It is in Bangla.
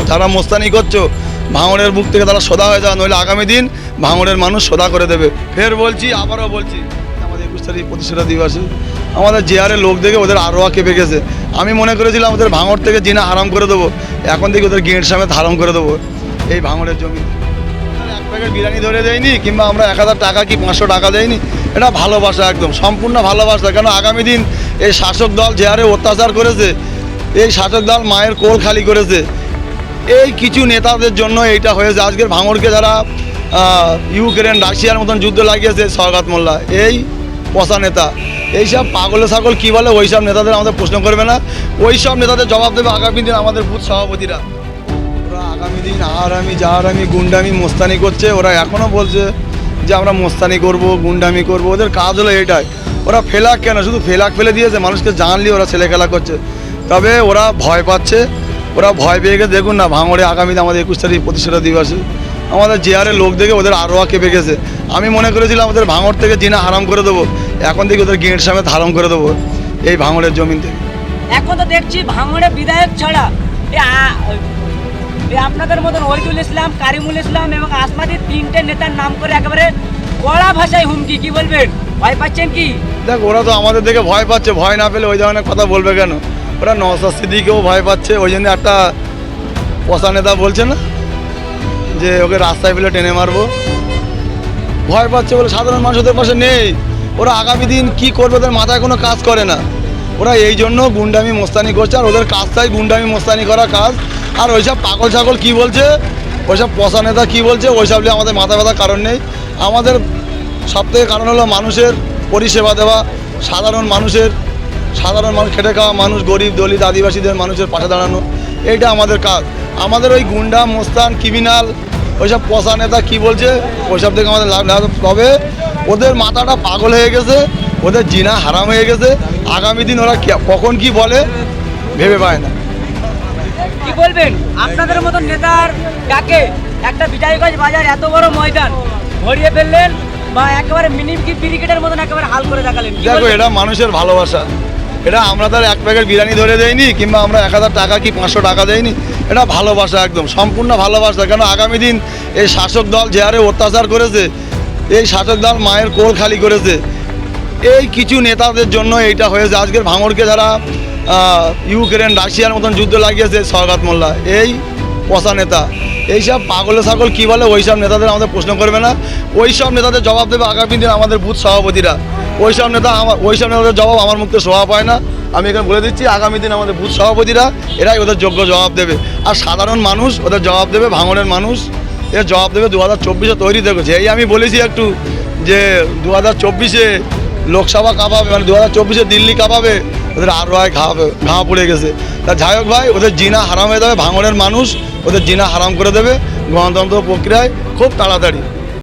যারা মোস্তানি করছ, ভাঙড়ের বুক থেকে তারা সোদা হয়ে যাওয়া নইলে আগামী দিন ভাঙড়ের মানুষ সোদা করে দেবে। ফের বলছি, আবারও বলছি, আমাদের একুশ তারিখ প্রতিষ্ঠাতা দিবসে। আমাদের জেয়ারের লোক দেখে ওদের আরোয়া কেঁপে গেছে। আমি মনে করেছিলাম ওদের ভাঙড় থেকে জিনা হারাম করে দেবো। এখন থেকে ওদের গেঁট সামনে হারাম করে দেবো এই ভাঙড়ের জমি। এক প্যাকেট বিরিয়ানি ধরে দেয়নি কিংবা আমরা এক হাজার টাকা কি পাঁচশো টাকা দেয়নি এটা ভালোবাসা একদম, সম্পূর্ণ ভালোবাসা। কেন আগামী দিন এই শাসক দল হারে অত্যাচার করেছে, এই শাসক দল মায়ের কোল খালি করেছে। এই কিছু নেতাদের জন্য এইটা হয়েছে। আজকের ভাঙড়কে যারা ইউক্রেন, রাশিয়ার মতন যুদ্ধ লাগিয়েছে সরকাত মোল্লা, এই পশা নেতা। এইসব পাগলে ছাগল কী বলে? ওই সব নেতাদের আমাদের প্রশ্ন করবে না। ওই সব নেতাদের জবাব দেবে আগামী দিন আমাদের বুথ সভাপতিরা। ওরা আগামী দিন আর আমি গুন্ডামি, মোস্তানি করছে। ওরা এখনও বলছে যে আমরা মোস্তানি করব, গুন্ডামি করব। ওদের কাজ হলো এটাই ওরা ফেলাক কেন? শুধু ফেলাক ফেলে দিয়েছে। মানুষকে জানলি ওরা ছেলে খেলা করছে। তবে ওরা ভয় পাচ্ছে। ওরা ভয় পেয়ে গেছে। দেখুন না ভাঙড়ে আগামী আমাদের একুশ তারিখ প্রতিষ্ঠাতা দিবসে আমাদের যে জেয়ারের লোক দেখে ওদের আরোয়া কেঁপে গেছে। আমি মনে করেছিলাম ওদের ভাঙড় থেকে জিনা হারাম করে দেবো। এখন থেকে ওদের গেঁট সামনে হারাম করে দেবো এই ভাঙড়ের জমিন থেকে। এখন তো দেখছি ভাঙড়ে বিধায়ক ছাড়া। এ আপনাদের মতন ওইদুল ইসলাম কারিমুল ইসলাম এবং আসমাদি তিনটে নেতার নাম করে একেবারে কড়া ভাষায় হুমকি কি বলবেন? ভয় পাচ্ছেন কি? দেখ ওরা তো আমাদের দেখে ভয় পাচ্ছে। ভয় না পেলে ওই ধরনের কথা বলবে কেন? ওরা নওসাদ সিদ্দিকেও ভয় পাচ্ছে, ওই জন্য একটা পশা নেতা বলছে না? যে ওকে রাস্তায় ফেলে টেনে মারবো। ভয় পাচ্ছে বলে সাধারণ মানুষ ওদের পাশে নেই। ওরা আগামী দিন কি করবে ওদের মাথায় কোনো কাজ করে না। ওরা এই জন্য গুন্ডামি মোস্তানি করছে, আর ওদের কাজটাই গুন্ডামি মোস্তানি করা কাজ। আর ওইসব পাগল ছাগল কী বলছে? ওইসব পশা নেতা কী বলছে? ওইসব নিয়ে আমাদের মাথা ব্যথার কারণ নেই। আমাদের সব থেকে কারণ হলো মানুষের পরিষেবা দেওয়া, সাধারণ মানুষের সাধারণ মানুষ খেটে খাওয়া মানুষ গরিব দলিত আদিবাসীদের মানুষের পাশে দাঁড়ানো এটা আমাদের কাজ। আমাদের ওই গুন্ডা মোস্তান ক্রিমিনাল ওইসব পশা নেতা কী বলছে ওইসব থেকে আমাদের লাভ না তবে ওদের মাথাটা পাগল হয়ে গেছে ওদের জিনা হারাম হয়ে গেছে। আগামী দিন ওরা কখন কি বলে ভেবে পায় না। কি বলবেন? আপনাদের মতন নেতার ডাকে একটা বিজয়গঞ্জ বাজার এত বড় ময়দান ভরিয়ে ফেললেন বা একেবারে মিনি ক্রিকেটের মতন একেবারে হাল করে দেখালেন। কি দেখো এটা মানুষের ভালোবাসা। এটা আমরা তার এক প্যাকেট বিরিয়ানি ধরে দেয়নি কিংবা আমরা এক হাজার টাকা কি পাঁচশো টাকা দেয়নি এটা ভালোবাসা একদম, সম্পূর্ণ ভালোবাসা। কেন আগামী দিন এই শাসক দল যে হারে অত্যাচার করেছে, এই শাসক দল মায়ের কোল খালি করেছে, এই কিছু নেতাদের জন্য এইটা হয়েছে। আজকের ভাঙড়কে যারা ইউক্রেন, রাশিয়ার মতন যুদ্ধ লাগিয়েছে সরকাত মোল্লা, এই পশা নেতা, এইসব পাগলে ছাগল কী বলে? ওই সব নেতাদের আমাদের প্রশ্ন করবে না। ওই সব নেতাদের জবাব দেবে আগামী দিন আমাদের বুথ সভাপতিরা। ওই সব নেতা আমার ওই সব নেতাদের জবাব আমার মুখে শোভা পায় না। আমি এখানে বলে দিচ্ছি, আগামী দিন আমাদের বুথ সভাপতিরা এরাই ওদের যোগ্য জবাব দেবে। আর সাধারণ মানুষ ওদের জবাব দেবে, ভাঙনের মানুষ। এর জবাব দেবে দু হাজার চব্বিশে তৈরি দেখেছে এই আমি বলেছি একটু যে দু হাজার চব্বিশে লোকসভা কাঁপাবে মানে দু হাজার চব্বিশে দিল্লি কাঁপাবে, ওদের আর রায় ঘা ঘা পড়ে গেছে। তা যাই হোক ভাই, ওদের জিনা হারাম হয়ে যাবে, ভাঙনের মানুষ ওদের জিনা হারাম করে দেবে। গণতন্ত্র প্রক্রিয়ায় খুব তাড়াতাড়ি।